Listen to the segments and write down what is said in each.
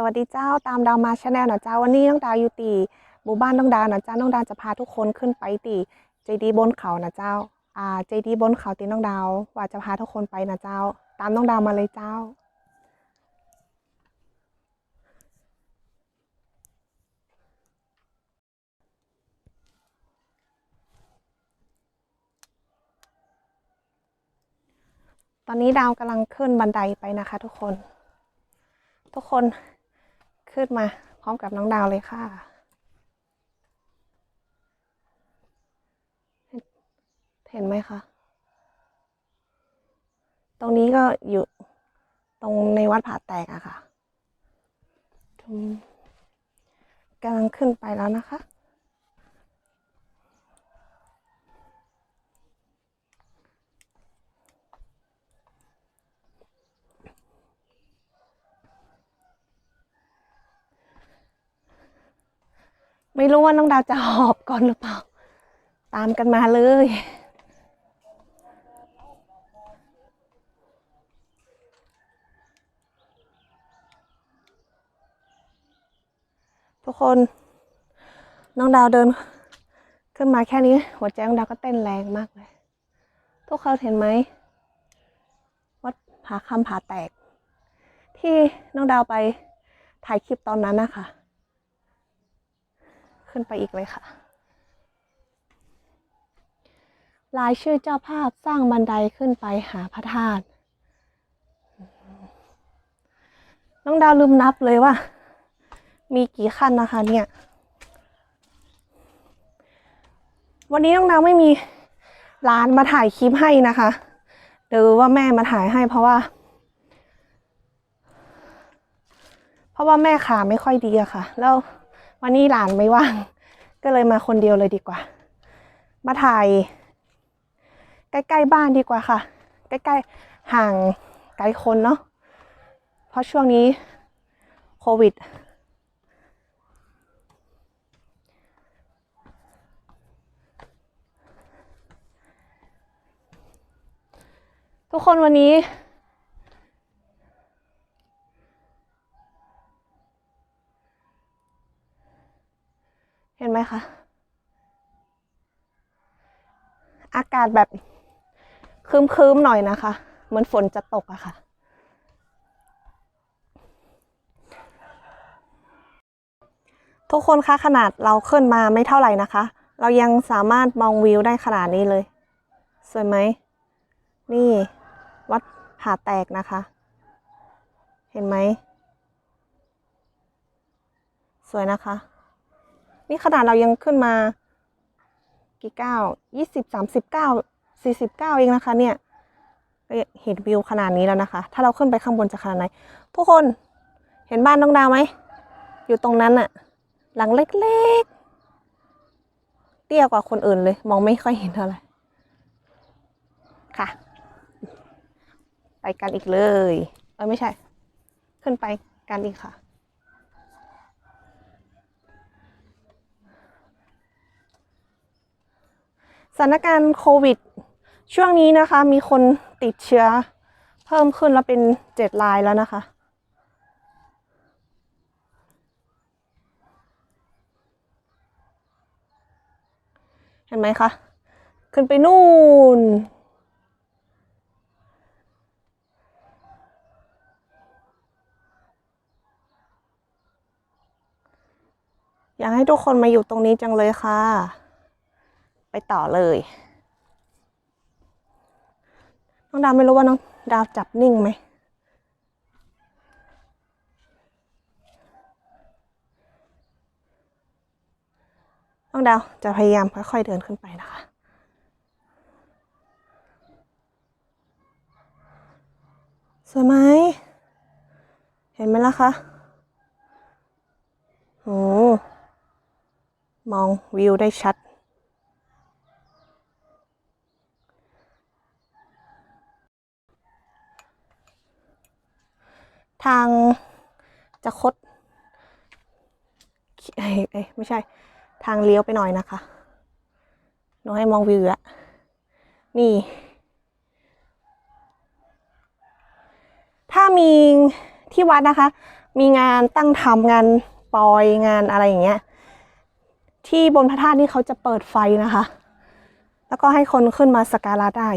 สวัสดีเจ้าตามดาวมาชาแนลนะเจ้าวันนี้น้องดาวอยู่ตีหมู่บ้านน้องดาวนะเจ้าน้องดาวจะพาทุกคนขึ้นไปตีเจดีบนเขานะเจ้าอ่าเจดีบนเขาตีน้องดาวว่าจะพาทุกคนไปนะเจ้า ตามน้องดาวมาเลยเจ้า ตอนนี้ดาวกำลังขึ้นบันไดไปนะคะ ทุกคน ทุกคน ขึ้นมาพร้อมกับน้องดาวเลยค่ะ เห็นไหมคะ ตรงนี้ก็อยู่ตรงในวัดผาแตกอะค่ะกำลังขึ้นไปแล้วนะคะ ไม่รู้ว่าน้องดาวจะหอบก่อนหรือเปล่า ตามกันมาเลย ทุกคน น้องดาวเดิน ขึ้นมาแค่นี้ หัวใจน้องดาวก็เต้นแรงมากเลย ทุกคนเห็นไหมวัดผาคำผาแตก ที่น้องดาวไปถ่ายคลิปตอนนั้นนะคะ ขึ้นไปอีกเลยค่ะรายชื่อเจ้าภาพสร้างบันไดขึ้นไปหาพระธาตุน้องดาวลืมนับเลยว่า มีกี่ขั้นนะคะเนี่ย วันนี้น้องดาวไม่มีร้านมาถ่ายคลิปให้นะคะหรือว่าแม่มาถ่ายให้เพราะว่า เพราะว่าแม่ขาไม่ค่อยดีอะค่ะ แล้ว วันนี้หลานไม่ว่าง ก็เลยมาคนเดียวเลยดีกว่า มาถ่าย ใกล้ๆบ้านดีกว่าค่ะ ใกล้ๆห่างไกลคนเนาะเพราะช่วงนี้โควิดทุกคนวันนี้ เห็นไหมคะ อากาศแบบครึ้มๆหน่อยนะคะเหมือนฝนจะตกอะค่ะทุกคนคะขนาดเราขึ้นมาไม่เท่าไหร่นะคะ เรายังสามารถมองวิวได้ขนาดนี้เลย สวยไหม นี่วัดผาแตกนะคะ เห็นไหม สวยนะคะ นี่ขนาดเรายังขึ้นมากี่เก้ายี่สิบสามสิบเก้าสี่สิบเก้าเองนะคะ เนี่ยเห็นวิวขนาดนี้แล้วนะคะ ถ้าเราขึ้นไปข้างบนจะขนาดไหน ทุกคนเห็นบ้านน้องดาวไหม อยู่ตรงนั้นอะหลังเล็กๆ เตี้ยกว่าคนอื่นเลย มองไม่ค่อยเห็นเท่าไหร่ค่ะ ไปกันอีกเลย เออไม่ใช่ ขึ้นไปกันอีกค่ะ สถานการณ์โควิด ช่วงนี้นะคะ มีคนติดเชื้อ เพิ่มขึ้นแล้วเป็นเจ็ดรายแล้วนะคะ เห็นไหมคะ ขึ้นไปนู่นอยากให้ทุกคนมาอยู่ตรงนี้จังเลยค่ะ ไปต่อเลยน้องดาวไม่รู้ว่าน้องดาวจับนิ่งไหมน้องดาวจะพยายามค่อยๆเดินขึ้นไปนะคะสวยไหม เห็นไหมล่ะคะโอ้มองวิวได้ชัด ทางจะคดเอ้ยไม่ใช่ ทางเลี้ยวไปหน่อยนะคะหนูให้มองวิวอะนี่ ถ้ามีที่วัดนะคะ มีงานตั้งทำงานปอยงานอะไรอย่างเงี้ย ที่บนพระธาตุนี่เขาจะเปิดไฟนะคะ แล้วก็ให้คนขึ้นมาสักการะได้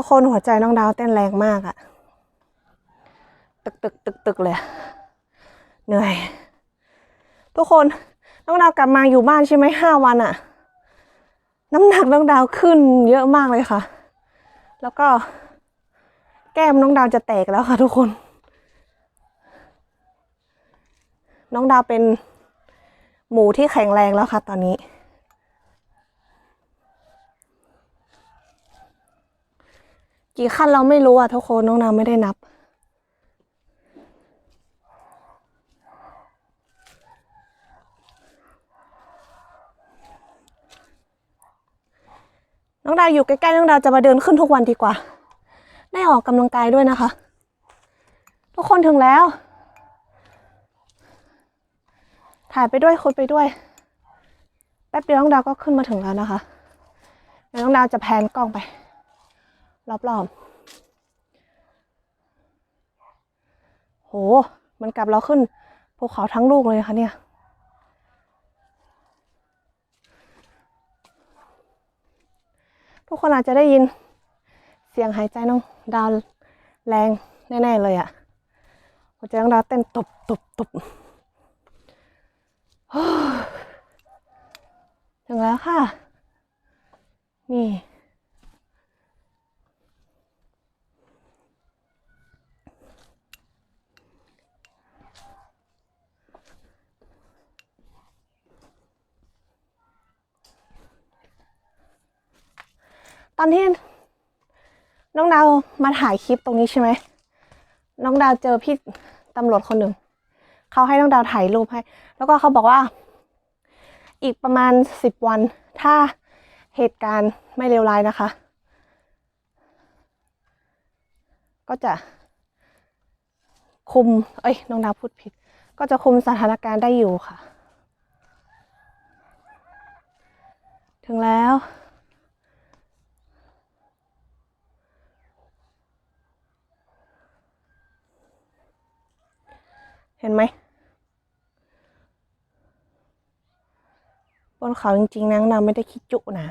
ทุกคนหัวใจน้องดาวเต้นแรงมากอะตึกตึกตึกตึกเลย เหนื่อย ทุกคนน้องดาวกลับมาอยู่บ้านใช่ไหมห้าวันอะน้ำหนักน้องดาวขึ้นเยอะมากเลยค่ะ แล้วก็ แก้มน้องดาวจะแตกแล้วค่ะ ทุกคน น้องดาวเป็นหมูที่แข็งแรงแล้วค่ะ ตอนนี้ กี่ขั้นเราไม่รู้อะทุกคนน้องดาวไม่ได้นับ น้องดาวอยู่ใกล้ๆน้องดาวจะมาเดินขึ้นทุกวันดีกว่า ได้ออกกำลังกายด้วยนะคะ ทุกคนถึงแล้ว ถ่ายไปด้วยคุยไปด้วย แป๊บเดียวน้องดาวก็ขึ้นมาถึงแล้วนะคะเดี๋ยวน้องดาวจะแพนกล้องไป รอบๆ โห มันกลับเราขึ้นภูเขาทั้งลูกเลยค่ะเนี่ยทุกคนอาจจะได้ยินเสียงหายใจน้องดาวแรงแน่ ๆ เลยอะหัวใจน้องดาวเต้นตุบตุบตุบถึงแล้วค่ะ นี่ ตอนที่น้องดาวมาถ่ายคลิปตรงนี้ใช่ไหม น้องดาวเจอพี่ตำรวจคนหนึ่ง เขาให้น้องดาวถ่ายรูปให้ แล้วก็เขาบอกว่า อีกประมาณสิบวัน ถ้าเหตุการณ์ไม่เลวร้ายนะคะ ก็จะคุม เอ้ย น้องดาวพูดผิด ก็จะคุมสถานการณ์ได้อยู่ค่ะ ถึงแล้ว เห็นไหมบนเขาจริงๆนางดาไม่ได้คิดจุนะ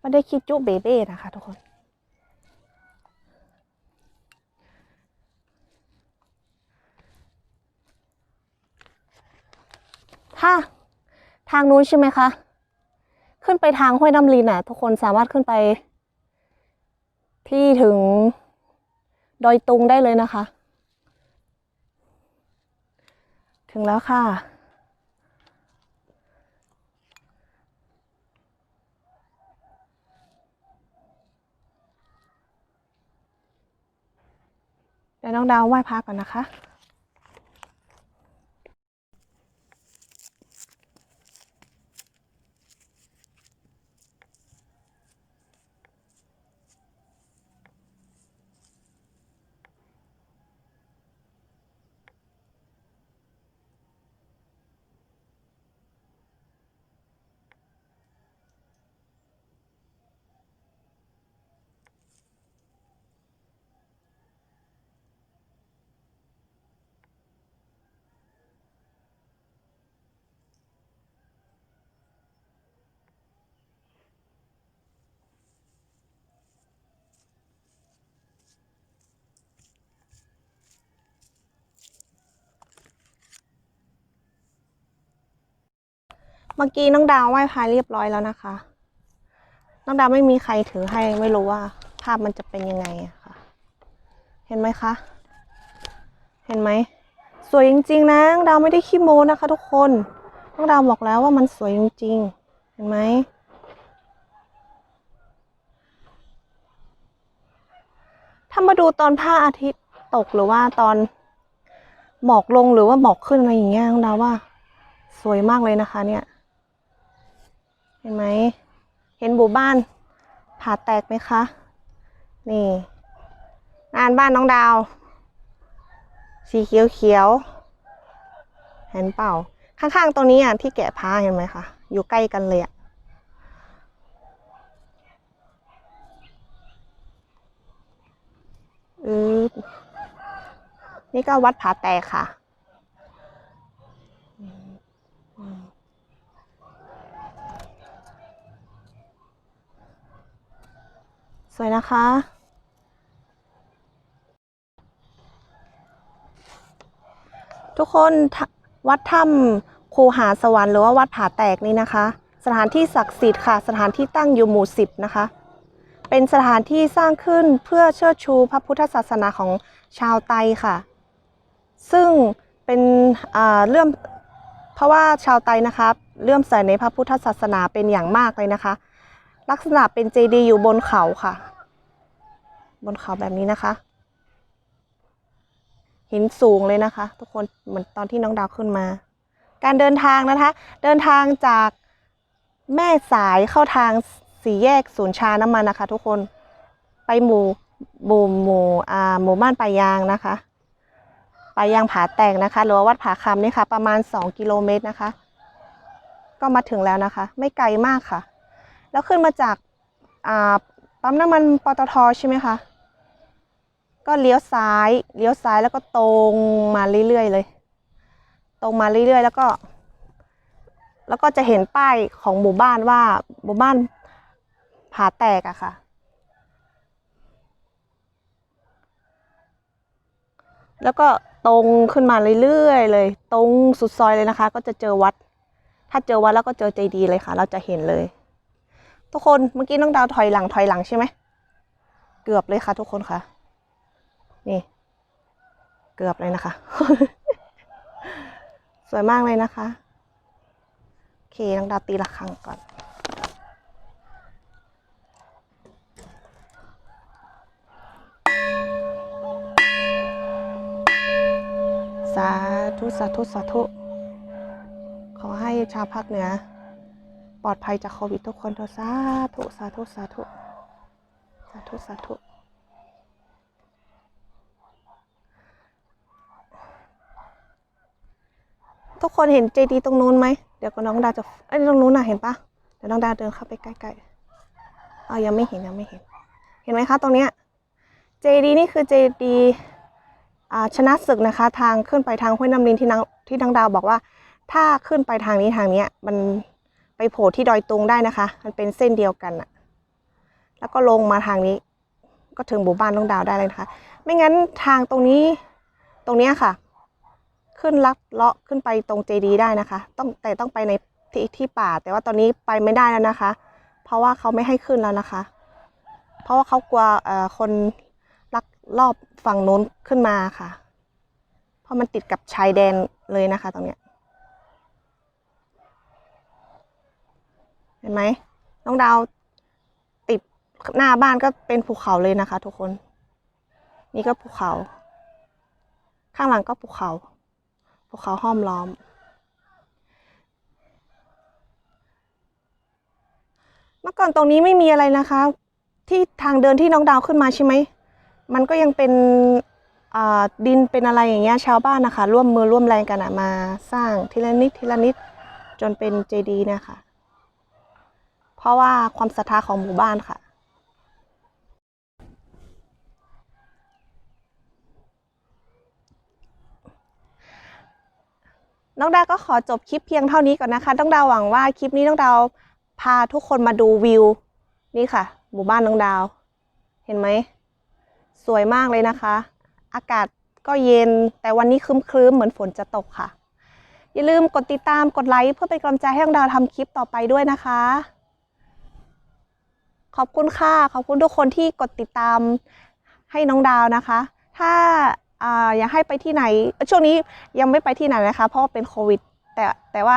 ไม่ได้คิดจุเบเบ้นะคะทุกคนถ้าทางนู้นใช่ไหมคะ ขึ้นไปทางห้วยน้ำลินอะ ทุกคนสามารถขึ้นไป ที่ถึงดอยตุงได้เลยนะคะ ถึงแล้วค่ะ เดี๋ยวน้องดาวไหว้พระก่อนนะคะ มื่อกี้น้องดาวไหว้พระเรียบร้อยแล้วนะคะ น้องดาวไม่มีใครถือให้ไม่รู้ว่า ภาพมันจะเป็นยังไงอะค่ะ เห็นไหมคะ เห็นไหม สวยจริง ๆ นะน้องดาวไม่ได้ขี้โม้นะคะ ทุกคน น้องดาวบอกแล้วว่ามันสวยจริงๆ เห็นไหมถ้ามาดูตอนพระอาทิตย์ตกหรือว่าตอนหมอกลงหรือว่าหมอกขึ้นอะไรอย่างเงี้ยน้องดาวว่าสวยมากเลยนะคะเนี่ย เห็นไหม เห็นหมู่บ้านผ่าแตกไหมคะ นี่งานบ้านน้องดาว สีเขียวเขียว เห็นเปล่า ข้างๆตรงนี้อะที่แกะผ้าเห็นไหมคะ อยู่ใกล้กันเลยอะนี่ก็วัดผาแตกค่ะ ส วยนะคะ ทุกคนวัดถ้ำคูหาสวรรค์หรือว่าวัดผาแตกนี่นะคะ สถานที่ศักดิ์สิทธิ์ค่ะ สถานที่ตั้งอยู่หมู่สิบนะคะ เป็นสถานที่สร้างขึ้นเพื่อเชิดชูพระพุทธศาสนาของชาวไตค่ะ ซึ่งเป็นเลื่อมเพราะว่าชาวไตนะคะเลื่อมใสในพระพุทธศาสนาเป็นอย่างมากเลยนะคะ ลักษณะเป็นเจดีย์อยู่บนเขาค่ะ บนเขาแบบนี้นะคะหินสูงเลยนะคะ ทุกคนเหมือนตอนที่น้องดาวขึ้นมา การเดินทางนะคะ เดินทางจากแม่สายเข้าทางสี่แยกศูนย์ชาน้ำมันนะคะ ทุกคนไปหมู่หมู่หมู่อ่าหมู่บ้านปายางนะคะปายางผาแตกนะคะหรือว่าวัดผาคำนี่ค่ะ ประมาณ 2 กิโลเมตรนะคะ ก็มาถึงแล้วนะคะ ไม่ไกลมากค่ะ แล้วขึ้นมาจากอ่าปั๊มน้ำมันปตทใช่ไหมคะ ก็เลี้ยวซ้าย เลี้ยวซ้ายแล้วก็ตรงมาเรื่อยๆเลย ตรงมาเรื่อยๆ แล้วก็ แล้วก็จะเห็นป้ายของหมู่บ้านว่าหมู่บ้านผาแตกอะค่ะ แล้วก็ตรงขึ้นมาเรื่อยๆเลย ตรงสุดซอยเลยนะคะ ก็จะเจอวัด ถ้าเจอวัดแล้วก็เจอเจดีเลยค่ะ เราจะเห็นเลย ทุกคนเมื่อกี้น้องดาวถอยหลังถอยหลังใช่ไหมเกือบเลยค่ะ ทุกคนค่ะ นี่ เกือบเลยนะคะ สวยมากเลยนะคะโอเคน้องดาวตีระฆังก่อนสาธุสาธุสาธุ ขอให้ชาวภาคเหนือ ปลอดภัยจากโควิดทุกคนเถอะสาธุสาธุสาธุ สาธุสาธุ ทุกคนเห็นเจดีตรงนู้นไหม เดี๋ยวก็น้องดาวจะเอ้ยตรงนู้นน่ะเห็นปะเดี๋ยวน้องดาวเดินเข้าไปใกล้ๆอ๋อยังไม่เห็นยังไม่เห็น เห็นไหมคะตรงเนี้ยเจดีนี่คือเจดีอ่าชนะศึกนะคะ ทางขึ้นไปทางห้วยน้ำลินที่นางที่นางดาวบอกว่า ถ้าขึ้นไปทางนี้ทางเนี้ยมันไปโผล่ที่ดอยตุงได้นะคะ มันเป็นเส้นเดียวกันอะแล้วก็ลงมาทางนี้ ก็ถึงหมู่บ้านน้องดาวได้เลยนะคะ ไม่งั้นทางตรงนี้ตรงเนี้ยค่ะ ขึ้นลัดเลาะขึ้นไปตรงเจดีได้นะคะ ต้องแต่ต้องไปในที่ที่ป่า แต่ว่าตอนนี้ไปไม่ได้แล้วนะคะ เพราะว่าเขาไม่ให้ขึ้นแล้วนะคะ เพราะว่าเขากลัวเอ่อคนลักลอบฝั่งนู้นขึ้นมาค่ะ เพราะมันติดกับชายแดนเลยนะคะ ตรงเนี้ยเห็นไหมน้องดาวติดหน้าบ้านก็เป็นภูเขาเลยนะคะ ทุกคน นี่ก็ภูเขา ข้างหลังก็ภูเขา ภูเขาห้อมล้อม เมื่อก่อนตรงนี้ไม่มีอะไรนะคะ ที่ทางเดินที่น้องดาวขึ้นมาใช่ไหม มันก็ยังเป็นดินเป็นอะไรอย่างเงี้ยชาวบ้านนะคะ ร่วมมือร่วมแรงกันมาสร้างทีละนิดทีละนิดจนเป็นเจดีย์เนะคะเพราะว่าความศรัทธาของหมู่บ้านค่ะ น้องดาวก็ขอจบคลิปเพียงเท่านี้ก่อนนะคะน้องดาวหวังว่าคลิปนี้น้องดาวพาทุกคนมาดูวิว นี่ค่ะ หมู่บ้านน้องดาว เห็นไหม สวยมากเลยนะคะ อากาศก็เย็นแต่วันนี้ครึ้มๆเหมือนฝนจะตกค่ะ อย่าลืมกดติดตามกดไลค์เพื่อเป็นกำลังใจให้น้องดาวทำคลิปต่อไปด้วยนะคะ ขอบคุณค่ะ ขอบคุณทุกคนที่กดติดตามให้น้องดาวนะคะ ถ้า อ่าอยากให้ไปที่ไหน ช่วงนี้ยังไม่ไปที่ไหนนะคะ เพราะเป็นโควิด แต่แต่ว่า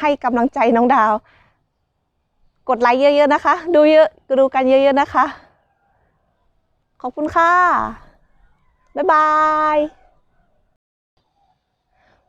ให้กำลังใจน้องดาว กดไลค์เยอะๆนะคะ ดูเยอะดูกันเยอะๆนะคะ ขอบคุณค่ะ บ๊ายบาย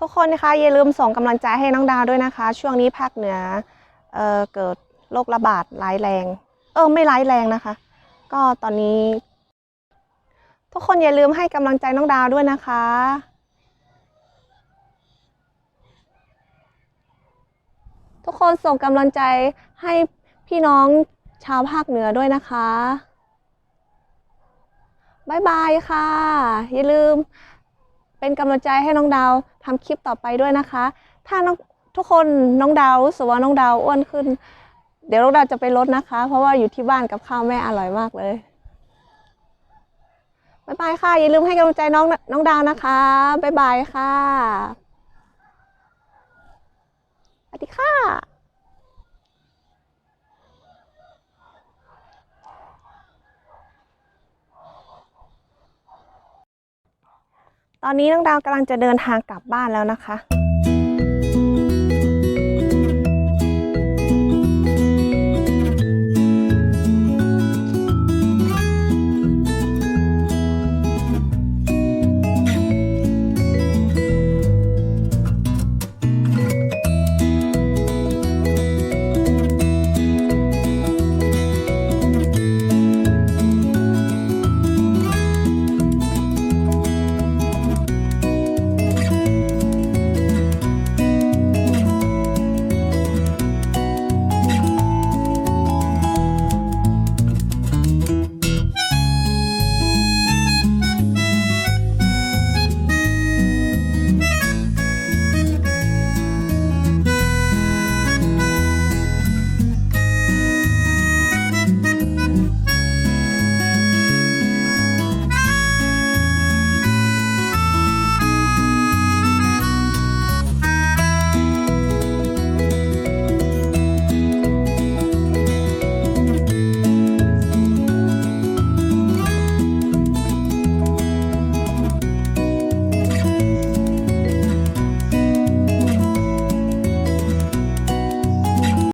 ทุกคนนะคะอย่าลืมส่งกำลังใจให้น้องดาวด้วยนะคะ ช่วงนี้ภาคเหนือเออเกิดโรคระบาดร้ายแรง เออไม่ร้ายแรงนะคะ ก็ตอนนี้ ทุกคนอย่าลืมให้กำลังใจน้องดาวด้วยนะคะ ทุกคนส่งกำลังใจให้พี่น้องชาวภาคเหนือด้วยนะคะบายบายค่ะ อย่าลืมเป็นกำลังใจให้น้องดาวทำคลิปต่อไปด้วยนะคะ ถ้าน้องทุกคนน้องดาวสว่าน้องดาวอ้วนขึ้น เดี๋ยวน้องดาวจะไปลดนะคะ เพราะว่าอยู่ที่บ้านกับข้าวแม่อร่อยมากเลย บายบายค่ะ อย่าลืมให้กำลังใจน้องน้องดาวนะคะบายบายค่ะสวัสดีค่ะตอนนี้น้องดาวกำลังจะเดินทางกลับบ้านแล้วนะคะ